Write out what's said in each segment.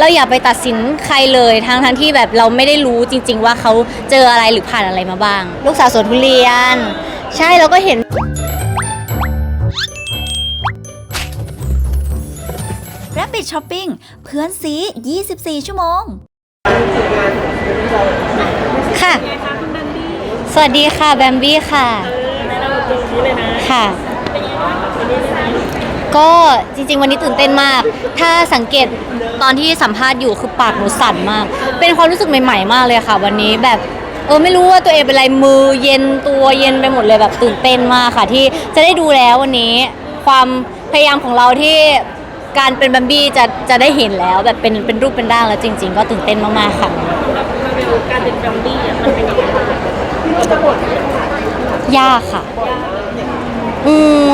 เราอย่าไปตัดสินใครเลยทั้งทั้งที่แบบเราไม่ได้รู้จริง ๆ ว่าเขาเจออะไรหรือผ่านอะไรมาบ้าง ลูกสาวสวนทุเรียน ใช่เราก็เห็น Rapid Shopping เพื่อนซี 24 ชั่วโมง ค่ะ สวัสดีค่ะแบมบี้ค่ะ ค่ะ ก็จริง ๆ วันนี้ตื่นเต้นมาก ถ้าสังเกตตอนที่สัมภาษณ์อยู่คือปากหนูสั่นมาก เป็นความรู้สึกใหม่ ๆ มากเลยค่ะ วันนี้แบบเออไม่รู้ว่าตัวเองเป็นอะไรมือเย็นตัวเย็นไปหมดเลยแบบตื่นเต้นมากค่ะ ที่จะได้ดูแล้ววันนี้ ความพยายามของเราที่การเป็นบัมบี้จะจะได้เห็นแล้วแบบเป็นเป็นรูปเป็นร่างแล้วจริง ๆ ก็ตื่นเต้นมากๆค่ะ การเป็นแฟมลี่อะมันเป็นยังไงบ้างจะบทยากค่ะ อืม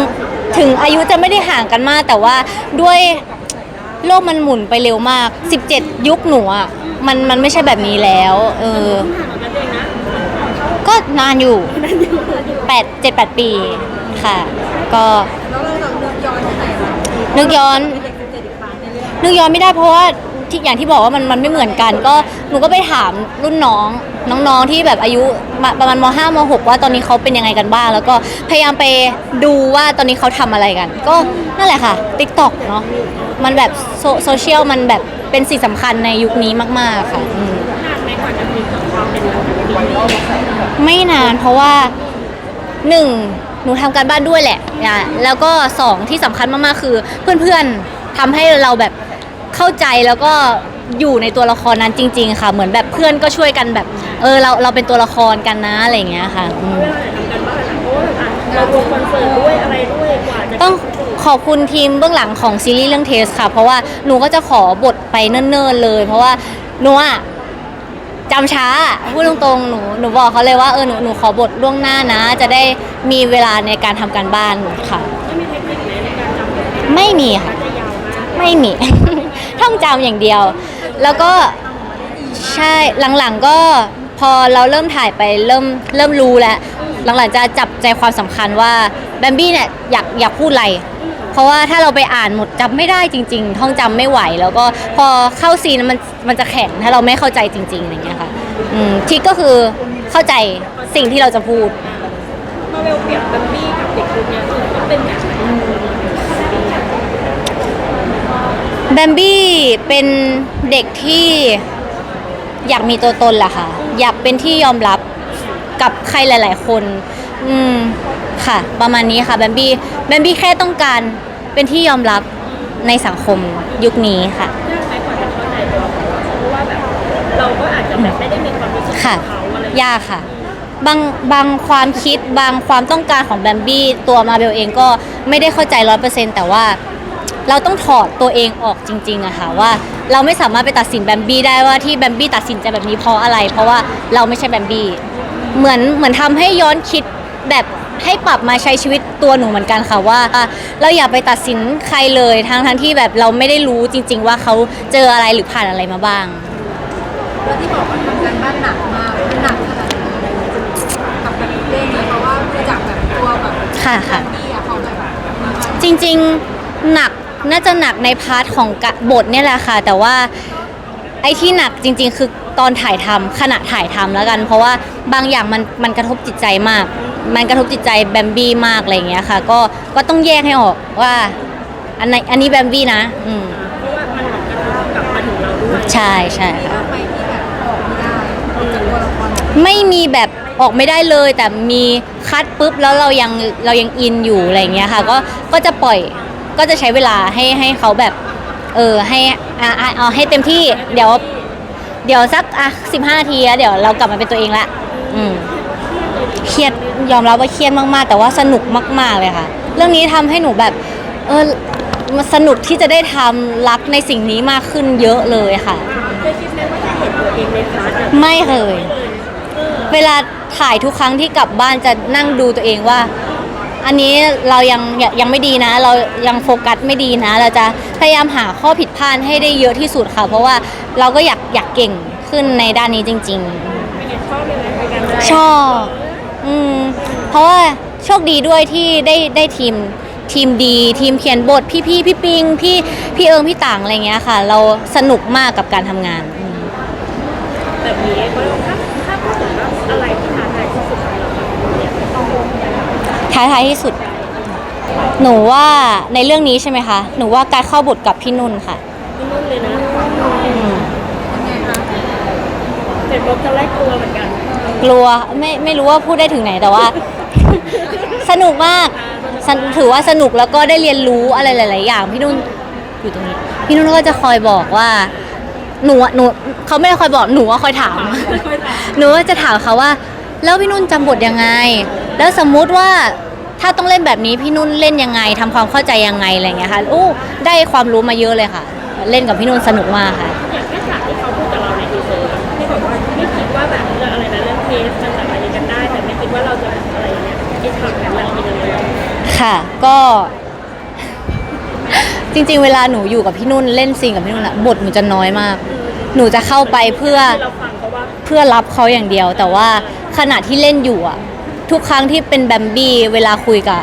ถึงอายุจะไม่ได้ห่างกันมาก แต่ว่าด้วยโลกมันหมุนไปเร็วมาก 17 ยุคหนูอะมันมันไม่ใช่แบบนี้แล้ว เออห่างกันเองนะก็นานอยู่แปดเจ็ดแปดปีค่ะ ก็นึกย้อนนึกย้อนไม่ได้เพราะว่าที่อย่างที่บอกว่ามันมันไม่เหมือนกัน ก็หนูก็ไปถามรุ่นน้อง น้องๆที่แบบอายุประมาณมห้ามหกว่าตอนนี้เขาเป็นยังไงกันบ้าง แล้วก็พยายามไปดูว่าตอนนี้เขาทำอะไรกัน ก็นั่นแหละค่ะ t ิ k t o k เนาะมันแบบโซเชียลมันแบบเป็นสิ่งสำคัญในยุคนี้มากๆค่ะอืมนานไหมกว่าจะมีความเป็นไม่นานเพราะว่าหนึ่งหนูทำการบ้านด้วยแหละนะแล้วก็สองที่สำคัญมากๆคือเพื่อนๆทำให้เราแบบเข้าใจแล้วก็อยู่ในตัวละครนั้นจริง ๆ ค่ะ เหมือนแบบเพื่อนก็ช่วยกันแบบ เออเราเราเป็นตัวละครกันนะอะไรอย่างเงี้ยค่ะอืมเวลาทำกันบ้านอะเพราะว่าอะเราลงคอนเสิร์ตด้วยอะไรด้วยกว่าจะต้องขอบคุณทีมเบื้องหลังของซีรีส์เรื่องเทสค่ะ เพราะว่าหนูก็จะขอบทไปเนิ่นๆเลย เพราะว่าหนูอะจำช้าพูดตรงๆหนูหนูบอกเขาเลยว่าเออหนูหนูขอบทล่วงหน้านะ จะได้มีเวลาในการทำการบ้านค่ะ ไม่มีเทคนิคไหนในการจำบทไม่มีค่ะ จะยาวมากไม่มี ท่องจำอย่างเดียว แล้วก็ใช่หลังๆก็พ อเราเริ่มถ่ายไปเริ่มเริ่มรู้แล้วหลังๆจะจับใจความสำคัญว่าแบมบี้เนี่ยอยากอยากพูดอะไร เพราะว่าถ้าเราไปอ่านหมดจำไม่ได้จริง ๆ ท่องจำไม่ไหว แล้วก็พอเข้าซีนมันมันจะแข็งถ้าเราไม่เข้าใจจริงๆอย่างเงี้ยค่ะอืมทริกก็คือเข้าใจสิ่งที่เราจะพูด มาเวลเปรียบแบมบี้กับเด็กคนเนี้ยคือต้องเป็นแบบไหนแบมบี้เป็นเด็กที่ อยากมีตัวตนแหละค่ะ อยากเป็นที่ยอมรับกับใครหลาย ๆ คน อืมค่ะ ประมาณนี้ค่ะแบมบี้แบมบี้แค่ต้องการเป็นที่ยอมรับในสังคมยุคนี้ค่ะ ยากไหมกว่าจะเข้าใจตัวเขาเพราะว่าแบบเราก็อาจจะแบบไม่ได้มีความรู้สึกค่ะกับเขาอะไรยากค่ะ บางบางความคิดบางความต้องการของแบมบี้ตัวมาเบลเองก็ไม่ได้เข้าใจร้อยเปอร์เซ็นต์แต่ว่าเราต้องถอดตัวเองออกจริงๆอะค่ะว่า เราไม่สามารถไปตัดสินแบมบี้ได้ว่าที่แบมบี้ตัดสินใจแบบนี้เพราะอะไร เพราะว่าเราไม่ใช่แบมบี้เหมือนเหมือนทำให้ย้อนคิดแบบให้ปรับมาใช้ชีวิตตัวหนูเหมือนกันค่ะว่าเราอย่าไปตัดสินใครเลยทั้งทั้งที่แบบเราไม่ได้รู้จริง ๆ ว่าเขาเจออะไรหรือผ่านอะไรมาบ้าง แล้วที่บอกว่าทำการบ้านหนักมากมันหนักขนาดไหนกับแบบเรื่องนี้เพราะว่าดูจากแบบตัวแบบค่ะค่ะ พี่อะเขาจะแบบจริงๆ หนัก น่าจะหนักในพาร์ทของกะบทเนี่ยแหละค่ะ แต่ว่าไอ้ที่หนักจริง ๆ คือตอนถ่ายทำขณะถ่ายทำแล้วกัน เพราะว่าบางอย่างมันมันกระทบจิตใจมาก มันกระทบจิตใจแบมบี้มากอะไรอย่างเงี้ยค่ะ ก็ก็ต้องแยกให้ออกว่าอันไหนอันนี้แบมบี้นะ อืมเพราะว่ามันกระทบกลับมาถึงเราด้วยใช่ใช่ค่ะไปที่แบบออกไม่ได้ออกจากตัวละครแบบไม่มีแบบออกไม่ได้เลย แต่มีคัดปุ๊บแล้วเรายังเรายังอินอยู่อะไรอย่างเงี้ยค่ะ ก็ก็จะปล่อย ก็จะใช้เวลาให้ให้เขาแบบเออให้อะอะเอาให้เต็มที่เดี๋ยว เดี๋ยวสักอะสิบห้านาทีแล้วเดี๋ยวเรากลับมาเป็นตัวเองละอืมเครียดยอมรับว่าเครียดมากๆ แต่ว่าสนุกมากๆเลยค่ะ เรื่องนี้ทำให้หนูแบบ เออมันสนุกที่จะได้ทำรักในสิ่งนี้มากขึ้นเยอะเลยค่ะ เคยคิดไหมว่าจะเห็นตัวเองในพาร์ทแบบไม่เคย เวลาถ่ายทุกครั้งที่กลับบ้านจะนั่งดูตัวเองว่า อันนี้เรายังยังยังไม่ดีนะ เรายังโฟกัสไม่ดีนะ เราจะพยายามหาข้อผิดพลาดให้ได้เยอะที่สุดค่ะ เพราะว่าเราก็อยากอยากเก่งขึ้นในด้านนี้จริงเป็นไงชอบเลยไหมในการแสดงๆชอบอืมเพราะว่าโชคดีด้วยที่ได้ได้ทีมทีมดีทีมเขียนบทพี่พี่พี่ปิงพี่พี่เอิงพี่ต่างอะไรเงี้ยค่ะ เราสนุกมากกับการทำงานอืมแบบนี้ก็ถ้าถ้าพูดถึงว่าอะไรที่ท้าทายที่สุดสำหรับเราเนี่ยต้อง ท้าทายที่สุด หนูว่าในเรื่องนี้ใช่ไหมคะ หนูว่าการเข้าบทกับพี่นุ่นค่ะ พี่นุ่นเลยนะอืมยังไงคะเสร็จปุ๊บจะไล่กลัวเหมือนกันกลัวไม่ไม่รู้ว่าพูดได้ถึงไหนแต่ว่า สนุกมากสนถือว่าสนุกแล้วก็ได้เรียนรู้อะไรหลาย ๆ อย่าง พี่นุ่นอยู่ตรงนี้ พี่นุ่นก็จะคอยบอกว่าหนูอะหนูเขาไม่ได้คอยบอกหนูว่าคอยถาม หนูว่าจะถามเขาว่า แล้วพี่นุ่นจำบทยังไง แล้วสมมุติว่าถ้าต้องเล่นแบบนี้พี่นุ่นเล่นยังไงทำความเข้าใจยังไงอะไรอย่างเงี้ยค่ะโอ้ได้ความรู้มาเยอะเลยค่ะ เล่นกับพี่นุ่นสนุกมากค่ะอย่างแค่ฉากที่เขาพูดกับเราในทีเซอร์อะที่บอกว่าไม่คิดว่าแบบเรื่องอะไรนะเรื่องเทสมันจะอะไรกันได้ แต่ไม่คิดว่าเราจะอะไรอย่างเงี้ยไอ้ฉากนั้นมันเป็นยังไงค่ะก็จริงๆ เวลาหนูอยู่กับพี่นุ่นเล่นซีนกับพี่นุ่นอะบทหนูจะน้อยมาก หนูจะเข้าไปเพื่อที่เราฟังเพราะว่าเพื่อรับเขาอย่างเดียว แต่ว่าขณะที่เล่นอยู่อะ ทุกครั้งที่เป็นแบมบี้เวลาคุยกับ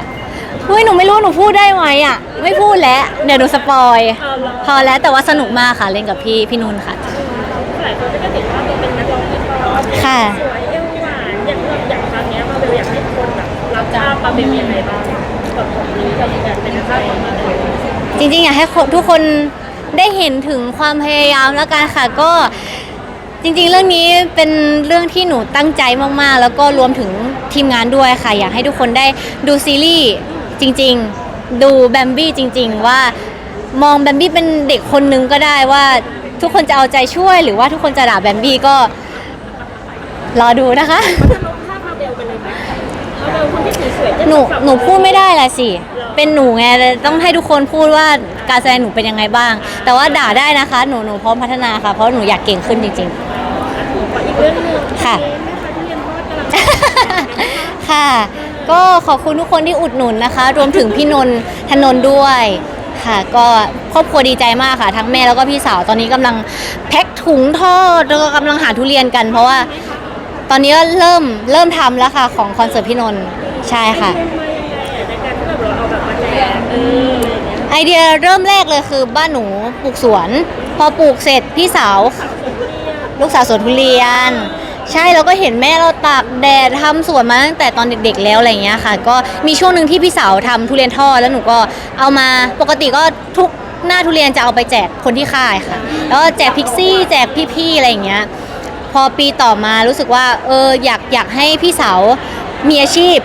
เฮ้ยหนูไม่รู้หนูพูดได้ไหมอะไม่พูดแล้วเดี๋ยวหนูสปอยเออเราพอแล้วแต่ว่าสนุกมากค่ะเล่นกับพี่พี่นุ่นค่ะหลายคนก็จะเห็นว่าเราเป็นนักร้องที่เพราะค่ะสวยเอวหวานอย่างแบบอย่างครั้งเนี้ยมาเบลอยากให้คนแบบรับจ้างมาเบลยังไงบ้างกับผลนี้กับการเป็นนักร้องมาเบลจริงๆอยากให้คนทุกคนได้เห็นถึงความพยายามแล้วกันค่ะก็ จริงๆ เรื่องนี้เป็นเรื่องที่หนูตั้งใจมากๆ แล้วก็รวมถึงทีมงานด้วยค่ะ อยากให้ทุกคนได้ดูซีรีส์จริงๆ ดูแบมบี้จริง ๆ ว่ามองแบมบี้เป็นเด็กคนนึงก็ได้ว่าทุกคนจะเอาใจช่วย หรือว่าทุกคนจะด่าแบมบี้ก็รอดูนะคะถ้าลงภาพมาเบลไปเลยไหมมาเบลคนที่สวยๆจะหนูแบบหนูพูดไม่ได้แหละสิ เป็นหนูไงต้องให้ทุกคนพูดว่าการแสดงหนูเป็นยังไงบ้าง แต่ว่าด่าได้นะคะ หนูหนูพร้อมพัฒนาค่ะ เพราะหนูอยากเก่งขึ้นจริงขออีกเรื่องหนึงค่ะเอ๊แม่ค้าที่เรียนทอดกำลังๆค่ะ ก็ขอบคุณทุกคนที่อุดหนุนนะคะ รวมถึงพี่นนท์ธนนท์ด้วยค่ะ ก็ครอบครัวดีใจมากค่ะ ทั้งแม่แล้วก็พี่สาวตอนนี้กำลังแพ็คถุงทอดแล้วก็กำลังหาทุเรียนกัน เพราะว่าตอนนี้ก็เริ่มเริ่มทำแล้วค่ะ ของคอนเสิร์ตพี่นนท์ใช่ค่ะเป็นมายังไงอ ไอเงี้ยไอเดียเริ่มแรกเลยคือบ้านหนูปลูกสวน พอปลูกเสร็จพี่สาว ลูกสาวสวนทุเรียน ใช่เราก็เห็นแม่เราตากแดดทำสวนมาตั้งแต่ตอนเด็กๆแล้วอะไรอย่างเงี้ยค่ะ ก็มีช่วงหนึ่งที่พี่สาวทำทุเรียนทอดแล้วหนูก็เอามาปกติก็ทุกหน้าทุเรียนจะเอาไปแจกคนที่ค่ายค่ะ แล้วก็แจกพิกซี่แจกพี่ๆอะไรอย่างเงี้ย พอปีต่อมารู้สึกว่าเอออยากอยากให้พี่สาวมีอาชีพ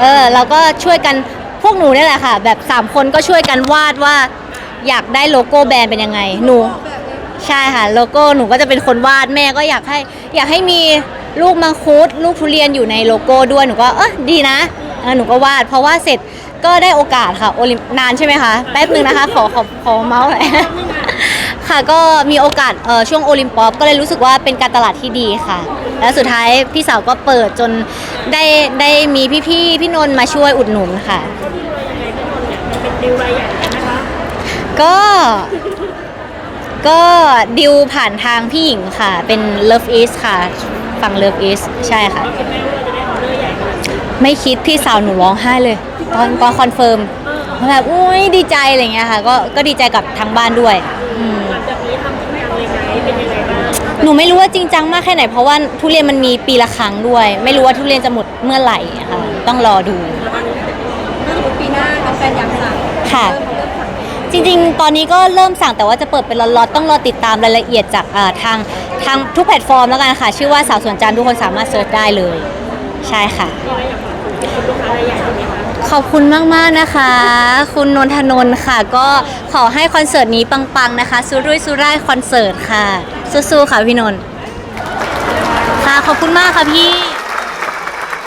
เออเราก็ช่วยกัน พวกหนูนี่แหละค่ะ แบบ 3 คนก็ช่วยกันวาดว่า อยากได้โลโก้แบรนด์เป็นยังไง หนู ใช่ค่ะ โลโก้หนูก็จะเป็นคนวาดแม่ก็อยากให้ อยากให้มีลูกมังคุดลูกทุเรียนอยู่ในโลโก้ด้วยหนูก็เออดีนะเออหนูก็วาด เพราะวาดเสร็จก็ได้โอกาสค่ะโอลิมนานใช่ไหมคะแป๊บนึงนะคะ ขอขอขอเมาส์หน่อย ค่ะก็มีโอกาสเอ่อช่วงโอลิมปอปก็เลยรู้สึกว่าเป็นการตลาดที่ดีค่ะ แล้วสุดท้ายพี่สาวก็เปิดจนได้ได้มีพี่ๆพี่นนท์มาช่วยอุดหนุนค่ะ ดิวรายใหญ่ใช่ไหมคะก็ก็ดิวผ่านทางพี่หญิงค่ะ เป็น Love Is ค่ะ ฝั่ง Love Is ใช่ค่ะเราคิดไหมว่าเราจะได้ออเดอร์ใหญ่ขนาดนี้ไม่คิดพี่สาวหนูร้องไห้เลย ตอนตอนคอนเฟิร์มแบบอุ้ยดีใจอะไรเงี้ยค่ะ ก็ก็ดีใจกับทางบ้านด้วย อื หนูไม่รู้ว่าจริงจังมากแค่ไหน เพราะว่าทุเรียนมันมีปีละครั้งด้วย ไม่รู้ว่าทุเรียนจะหมดเมื่อไหร่อะค่ะต้องรอดู ถ้าสมมติปีหน้าแฟนๆอยากสั่งค่ะ เริ่มเริ่มสั่งจริงๆ ตอนนี้ก็เริ่มสั่งแต่ว่าจะเปิดเป็นล็อตๆต้องรอติดตามรายละเอียดจากเอ่อทางทางทุกแพลตฟอร์มแล้วกันค่ะ ชื่อว่าสาวสวนจันทร์ทุกคนสามารถเซิร์ชได้เลย ใช่ค่ะมีอะไรอยากฝากถึงลูกค้ารายใหญ่ไหมคะขอบคุณมากๆนะคะ คุณนนทนนท์ค่ะ ก็ขอให้คอนเสิร์ตนี้ปังๆนะคะ สุรุ่ยสุร่ายคอนเสิร์ตค่ะ สู้ๆค่ะพี่นนท์ค่ะขอบคุณมากค่ะพี่